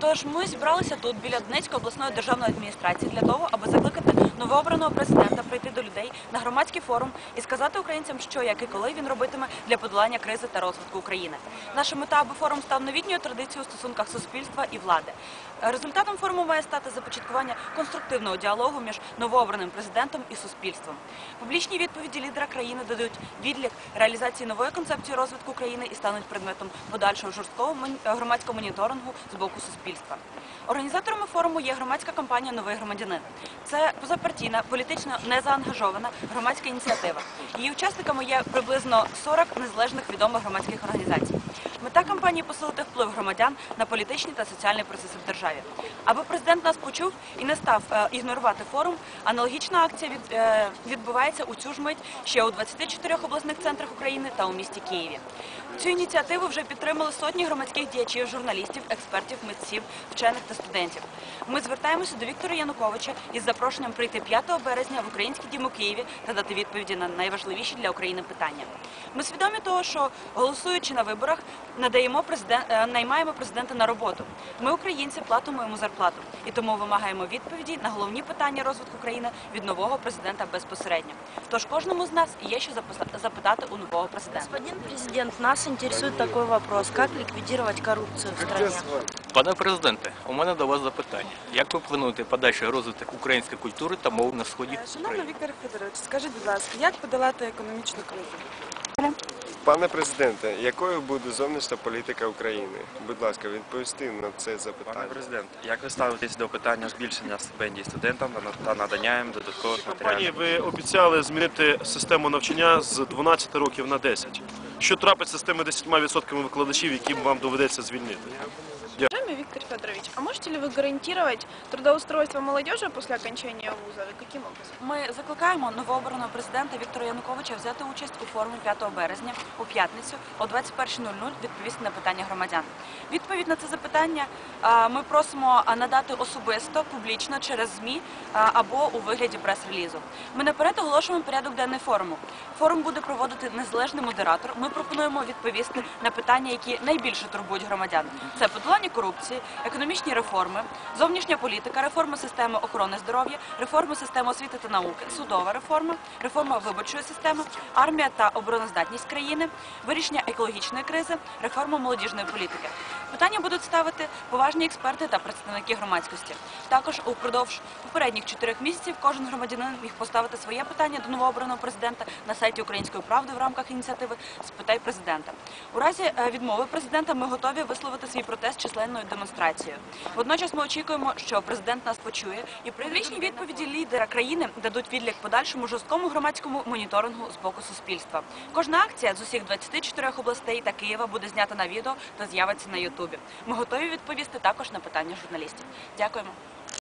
Тож ми зібралися тут біля Донецької обласної державної адміністрації для того, аби закликати новообраного президента прийти до людей на громадський форум і сказати українцям, що як і коли він робитиме для подолання кризи та розвитку України. Наша мета, аби форум став новітньою традицією у стосунках суспільства і влади. Результатом форуму має стати започаткування конструктивного діалогу між новообраним президентом і суспільством. Публічні відповіді лідера країни дадуть відлік реалізації нової концепції розвитку країни і стануть предметом подальшого жорсткого громадського моніторингу з боку суспільства. Організаторами форуму є громадська компанія Новий громадянин. Це позапартійна, політично незаангажована громадська ініціатива. Її учасниками є приблизно 40 незалежних відомих громадських організацій. Кампанії посилити вплив громадян на політичні та соціальні процеси в державі. Аби президент нас почув і не став е, ігнорувати форум, аналогічна акція е, відбувається у цю ж мить ще у 24 обласних центрах України та у місті Києві. Цю ініціативу вже підтримали сотні громадських діячів, журналістів, експертів, митців, вчених та студентів. Ми звертаємося до Віктора Януковича із запрошенням прийти 5 березня в Український дім у Києві та дати відповіді на найважливіші для України питання. Ми свідомі того, що голосуючи на виборах, надаємо президент, е, наймаємо президента на роботу. Ми, українці, платимо йому зарплату і тому вимагаємо відповіді на головні питання розвитку країни від нового президента безпосередньо. Тож кожному з нас є що запитати у нового президента. Господин президент, нас интересует такой вопрос. Как ликвидировать коррупцию в стране? Пане президенте, у мене до вас запитання. Як ви плануєте подальший розвиток української культури та мов на сході Шановний Віктор Федорович, скажіть, будь ласка, як подолати економічну кризу? Пане президенте, якою буде зовнішня політика України? Будь ласка, відповісти на це запитання. Пане президент, як ви ставитесь до питання збільшення стипендій студентам та на- надання їм додаткових Компанії матеріалів? ви обіцяли змінити систему навчання з 12 років на 10. Що трапиться з тими 10% викладачів, які вам доведеться звільнити? Уважаемый Виктор Федорович, а можете ли вы гарантировать трудоустройство молодежи после окончания вуза и каким образом? Ми закликаємо новообраного президента Віктора Януковича взяти участь у форумі 5 березня у п'ятницю о 21.00 відповісти на питання громадян. Відповідь на це запитання ми просимо надати особисто, публічно через ЗМІ або у вигляді прес-релізу. Ми наперед оголошуємо порядок денний форуму. Форум буде проводити незалежний модератор. Ми пропонуємо відповісти на питання, які найбільше турбують громадян. Це подолання корупції, економічні реформи, зовнішня політика, реформа системи охорони здоров'я, реформа системи освіти та науки, судова реформа, реформа виборчої системи, армія та обороноздатність країни, вирішення екологічної кризи, реформа молодіжної політики. Питання будуть ставити поважні експерти та представники громадськості. Також упродовж попередніх чотирьох місяців кожен громадянин міг поставити своє питання до новообраного президента на сайті Української правди в рамках ініціативи Спитай президента. У разі е, відмови президента ми готові висловити свій протест численною демонстрацією. Водночас ми очікуємо, що президент нас почує і прийдучні відповіді лідера країни дадуть відлік подальшому жорсткому громадському моніторингу з боку суспільства. Кожна акція з усіх 24 областей та Києва буде знята на відео та з'явиться на Ютубі. Ми готові відповісти також на питання журналістів. Дякуємо.